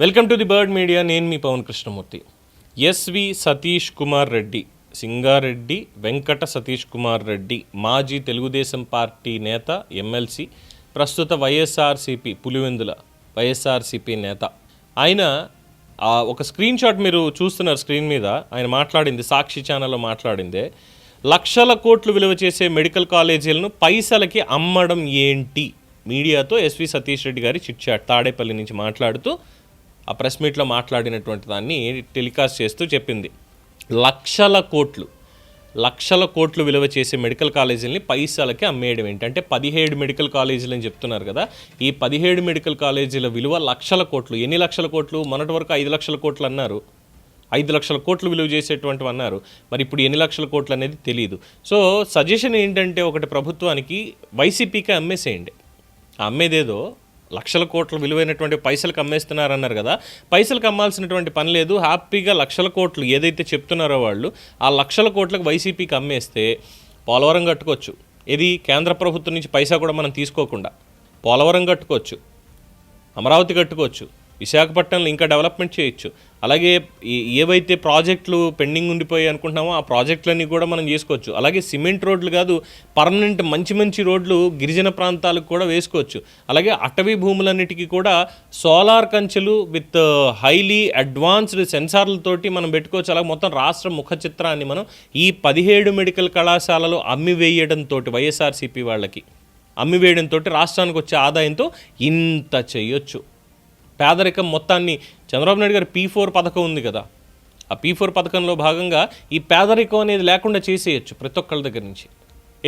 Welcome to the Bird Media. నేను మీ Pavan Krishnamurthy. SV Satish Kumar Reddy Singareddy Venkata Satish Kumar Reddy మాజీ తెలుగుదేశం పార్టీ నేత ఎమ్మెల్సీ ప్రస్తుత వైఎస్ఆర్సిపి పులివెందుల వైఎస్ఆర్సిపి నేత. ఆయన ఒక స్క్రీన్ షాట్ మీరు చూస్తున్నారు స్క్రీన్ మీద. ఆయన మాట్లాడింది సాక్షి ఛానల్లో మాట్లాడిందే. లక్షల కోట్లు విలువ చేసే మెడికల్ కాలేజీలను పైసలకి అమ్మడం ఏంటి? మీడియాతో ఎస్వి సతీష్ రెడ్డి గారి చిట్చాట్ తాడేపల్లి నుంచి మాట్లాడుతూ ఆ ప్రెస్ మీట్లో మాట్లాడినటువంటి దాన్ని టెలికాస్ట్ చేస్తూ చెప్పింది. లక్షల కోట్లు లక్షల కోట్లు విలువ చేసే మెడికల్ కాలేజీలని పైసలకి అమ్మేయడం ఏంటంటే పదిహేడు మెడికల్ కాలేజీలు అని చెప్తున్నారు కదా ఈ పదిహేడు మెడికల్ కాలేజీల విలువ లక్షల కోట్లు. ఎన్ని లక్షల కోట్లు? మొన్నటి వరకు ఐదు లక్షల కోట్లు అన్నారు. ఐదు లక్షల కోట్లు విలువ చేసేటువంటివి అన్నారు. మరి ఇప్పుడు ఎన్ని లక్షల కోట్లు అనేది తెలియదు సో సజెషన్ ఏంటంటే ఒకటి ప్రభుత్వానికి వైసీపీకి అమ్మేసేయండి. అమ్మేదేదో లక్షల కోట్ల విలువైనటువంటి పైసలకు అమ్మేస్తున్నారన్నారు కదా. పైసలకు అమ్మాల్సినటువంటి పని లేదు. హ్యాపీగా లక్షల కోట్లు ఏదైతే చెప్తున్నారో వాళ్ళు ఆ లక్షల కోట్లకు వైసీపీకి అమ్మేస్తే పోలవరం కట్టుకోవచ్చు. ఇది కేంద్ర ప్రభుత్వం నుంచి పైసా కూడా మనం తీసుకోకుండా. పోలవరం కట్టుకోవచ్చు. అమరావతి కట్టుకోవచ్చు. విశాఖపట్నంలో ఇంకా డెవలప్మెంట్ చేయొచ్చు. అలాగే ఏవైతే ప్రాజెక్టులు పెండింగ్ ఉండిపోయి అనుకుంటున్నామో ఆ ప్రాజెక్టులన్నీ కూడా మనం చేసుకోవచ్చు. అలాగే సిమెంట్ రోడ్లు కాదు పర్మనెంట్ మంచి మంచి రోడ్లు గిరిజన ప్రాంతాలకు కూడా వేసుకోవచ్చు. అలాగే అటవీ భూములన్నిటికీ కూడా సోలార్ కంచెలు విత్ హైలీ అడ్వాన్స్డ్ సెన్సార్లతోటి మనం పెట్టుకోవచ్చు. అలాగే మొత్తం రాష్ట్ర ముఖ చిత్రాన్ని మనం ఈ పదిహేడు మెడికల్ కళాశాలలో అమ్మివేయడంతో వైఎస్ఆర్సీపీ వాళ్ళకి అమ్మివేయడంతో రాష్ట్రానికి వచ్చే ఆదాయంతో ఇంత చేయొచ్చు. పేదరికం మొత్తాన్ని చంద్రబాబు నాయుడు గారు పీ ఫోర్ పథకం ఉంది కదా. ఆ పీ ఫోర్ పథకంలో భాగంగా ఈ పేదరికం అనేది లేకుండా చేసేయచ్చు ప్రతి ఒక్కళ్ళ దగ్గర నుంచి.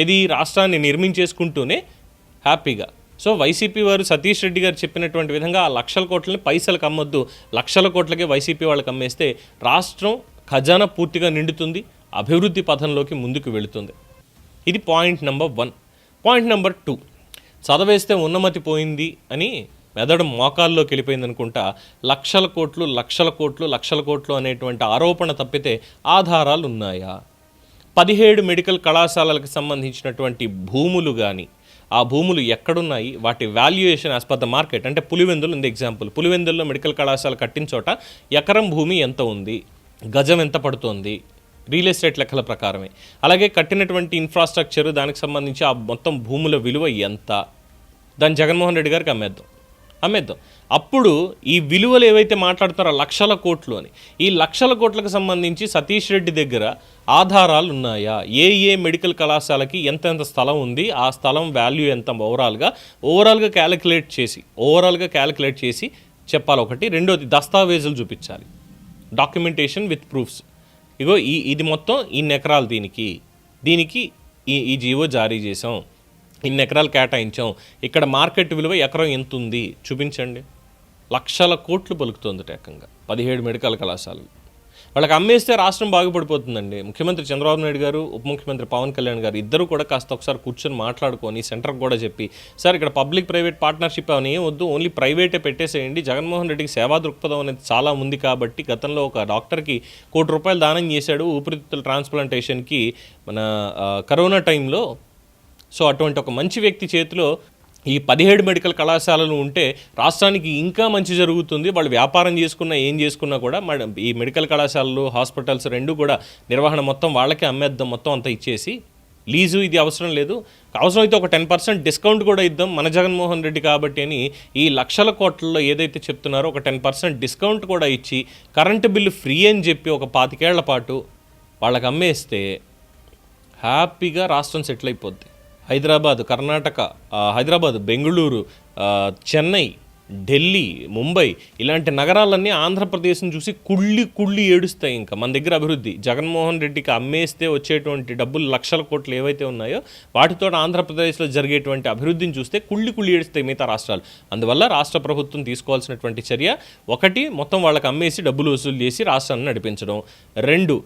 ఇది రాష్ట్రాన్ని నిర్మించేసుకుంటూనే హ్యాపీగా. సో వైసీపీ వారు సతీష్ రెడ్డి గారు చెప్పినటువంటి విధంగా ఆ లక్షల కోట్లని పైసలకు అమ్మొద్దు. లక్షల కోట్లకే వైసీపీ వాళ్ళకి అమ్మేస్తే రాష్ట్రం ఖజానా పూర్తిగా నిండుతుంది అభివృద్ధి పథంలోకి ముందుకు వెళుతుంది. ఇది point number one. Point number two. చదవేస్తే ఉన్నమతి పోయింది అని మెదడు మోకాల్లోకి వెళ్ళిపోయింది అనుకుంటా లక్షల కోట్లు లక్షల కోట్లు లక్షల కోట్లు అనేటువంటి ఆరోపణ తప్పితే ఆధారాలు ఉన్నాయా పదిహేడు మెడికల్ కళాశాలలకు సంబంధించినటువంటి భూములు కానీ ఆ భూములు ఎక్కడున్నాయి? వాటి valuation as per the market అంటే పులివెందులు ఉంది ఎగ్జాంపుల్ పులివెందుల్లో మెడికల్ కళాశాల కట్టిన చోట ఎకరం భూమి ఎంత ఉంది? గజం ఎంత పడుతోంది? రియల్ ఎస్టేట్ లెక్కల ప్రకారమే. అలాగే కట్టినటువంటి ఇన్ఫ్రాస్ట్రక్చర్ దానికి సంబంధించి ఆ మొత్తం భూముల విలువ ఎంత? దాన్ని జగన్మోహన్ రెడ్డి గారికి అమ్మేద్దాం. అమ్మేద్దాం. అప్పుడు ఈ విలువలు ఏవైతే మాట్లాడుతారో లక్షల కోట్లు అని ఈ లక్షల కోట్లకు సంబంధించి సతీష్ రెడ్డి దగ్గర ఆధారాలు ఉన్నాయా? ఏ ఏ మెడికల్ కళాశాలకి ఎంతెంత స్థలం ఉంది? ఆ స్థలం వాల్యూ ఎంత? ఓవరాల్గా ఓవరాల్గా క్యాలిక్యులేట్ చేసి ఓవరాల్గా క్యాలిక్యులేట్ చేసి చెప్పాలి ఒకటి. రెండోది దస్తావేజులు చూపించాలి. Documentation with proofs. ఇగో ఈ ఇది మొత్తం ఇన్ని ఎకరాలు దీనికి. దీనికి ఈ ఈ జీవో జారీ చేసాం ఇన్ని ఎకరాలు కేటాయించాం. ఇక్కడ మార్కెట్ విలువ ఎకరం ఎంత ఉంది? చూపించండి. లక్షల కోట్లు పలుకుతుంది ఏకంగా. పదిహేడు మెడికల్ కళాశాలలు. వాళ్ళకి అమ్మేస్తే రాష్ట్రం బాగుపడిపోతుందండి. ముఖ్యమంత్రి చంద్రబాబు నాయుడు గారు ఉప ముఖ్యమంత్రి పవన్ కళ్యాణ్ గారు ఇద్దరు కూడా కాస్త ఒకసారి కూర్చొని మాట్లాడుకొని సెంటర్కి కూడా చెప్పి సార్ ఇక్కడ పబ్లిక్ ప్రైవేట్ పార్ట్నర్షిప్ అని ఏం వద్దు ఓన్లీ ప్రైవేటే పెట్టేసేయండి. జగన్మోహన్ రెడ్డికి సేవా దృక్పథం అనేది చాలా ఉంది కాబట్టి గతంలో ఒక డాక్టర్కి కోటి రూపాయలు దానం చేశాడు. ఊపిరితిత్తుల ట్రాన్స్ప్లాంటేషన్కి మన కరోనా టైంలో సో అటువంటి ఒక మంచి వ్యక్తి చేతిలో ఈ పదిహేడు మెడికల్ కళాశాలలు ఉంటే రాష్ట్రానికి ఇంకా మంచి జరుగుతుంది. వాళ్ళు వ్యాపారం చేసుకున్నా ఏం చేసుకున్నా కూడా మన ఈ మెడికల్ కళాశాలలు హాస్పిటల్స్ రెండు కూడా నిర్వహణ మొత్తం వాళ్ళకే అమ్మేద్దాం మొత్తం అంతా ఇచ్చేసి లీజు ఇది అవసరం లేదు. అవసరమైతే ఒక టెన్ పర్సెంట్ డిస్కౌంట్ కూడా ఇద్దాం మన జగన్మోహన్ రెడ్డి కాబట్టి అని ఈ లక్షల కోట్లలో ఏదైతే చెప్తున్నారో ఒక టెన్ పర్సెంట్ డిస్కౌంట్ కూడా ఇచ్చి కరెంటు బిల్లు ఫ్రీ అని చెప్పి ఒక పాతికేళ్ళ పాటు వాళ్ళకి అమ్మేస్తే హ్యాపీగా రాష్ట్రం సెటిల్ అయిపోద్ది. హైదరాబాద్ కర్ణాటక హైదరాబాద్ బెంగళూరు చెన్నై ఢిల్లీ ముంబై ఇలాంటి నగరాలన్నీ ఆంధ్రప్రదేశ్ని చూసి కుళ్ళి కుళ్ళి ఏడుస్తాయి ఇంకా. మన దగ్గర అభివృద్ధి. జగన్మోహన్ రెడ్డికి అమ్మేస్తే వచ్చేటువంటి డబ్బులు లక్షల కోట్లు ఏవైతే ఉన్నాయో వాటితో ఆంధ్రప్రదేశ్లో జరిగేటువంటి అభివృద్ధిని చూస్తే కుళ్ళి కుళ్ళి ఏడుస్తాయి మిగతా రాష్ట్రాలు. అందువల్ల రాష్ట్ర ప్రభుత్వం తీసుకోవాల్సినటువంటి చర్య ఒకటి మొత్తం వాళ్ళకి అమ్మేసి డబ్బులు వసూలు చేసి రాష్ట్రాన్ని నడిపించడం. రెండు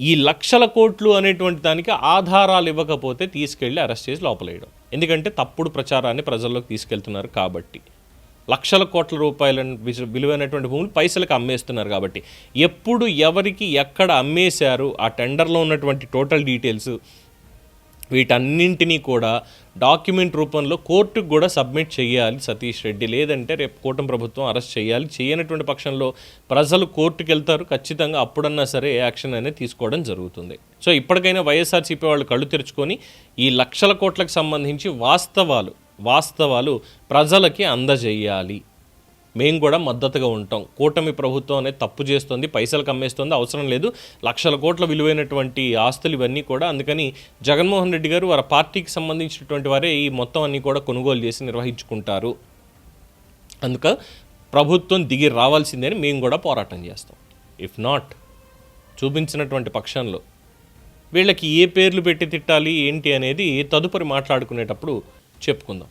ఈ లక్షల కోట్లు అనేటువంటి దానికి ఆధారాలు ఇవ్వకపోతే తీసుకెళ్ళి అరెస్ట్ చేసి లోపలేయడం. ఎందుకంటే తప్పుడు ప్రచారాన్ని ప్రజల్లోకి తీసుకెళ్తున్నారు కాబట్టి. లక్షల కోట్ల రూపాయల విలువైనటువంటి భూములు పైసలకు అమ్మేస్తున్నారు కాబట్టి. ఎప్పుడు ఎవరికి ఎక్కడ అమ్మేశారు ఆ టెండర్లో ఉన్నటువంటి టోటల్ డీటెయిల్స్ వీటన్నింటినీ కూడా డాక్యుమెంట్ రూపంలో కోర్టుకు కూడా సబ్మిట్ చేయాలి సతీష్ రెడ్డి. లేదంటే రేపు కూటమి ప్రభుత్వం అరెస్ట్ చేయాలి. చేయనటువంటి పక్షంలో ప్రజలు కోర్టుకు వెళ్తారు. ఖచ్చితంగా అప్పుడన్నా సరే యాక్షన్ అనేది తీసుకోవడం జరుగుతుంది. సో ఇప్పటికైనా వైఎస్ఆర్సీపీ వాళ్ళు కళ్ళు తెరుచుకొని ఈ లక్షల కోట్లకు సంబంధించి వాస్తవాలు వాస్తవాలు ప్రజలకి అందజేయాలి. మేము కూడా మద్దతుగా ఉంటాం. కూటమి ప్రభుత్వం అనేది తప్పు చేస్తుంది పైసలు కమ్మేస్తుంది అవసరం లేదు. లక్షల కోట్ల విలువైనటువంటి ఆస్తులు ఇవన్నీ కూడా అందుకని జగన్మోహన్ రెడ్డి గారు వారి పార్టీకి సంబంధించినటువంటి వారే ఈ మొత్తం అన్నీ కూడా కొనుగోలు చేసి నిర్వహించుకుంటారు. అందుక ప్రభుత్వం దిగి రావాల్సిందే అని మేము కూడా పోరాటం చేస్తాం. ఇఫ్ నాట్ చూపించినటువంటి పక్షంలో వీళ్ళకి ఏ పేర్లు పెట్టి తిట్టాలి ఏంటి అనేది తదుపరి మాట్లాడుకునేటప్పుడు చెప్పుకుందాం.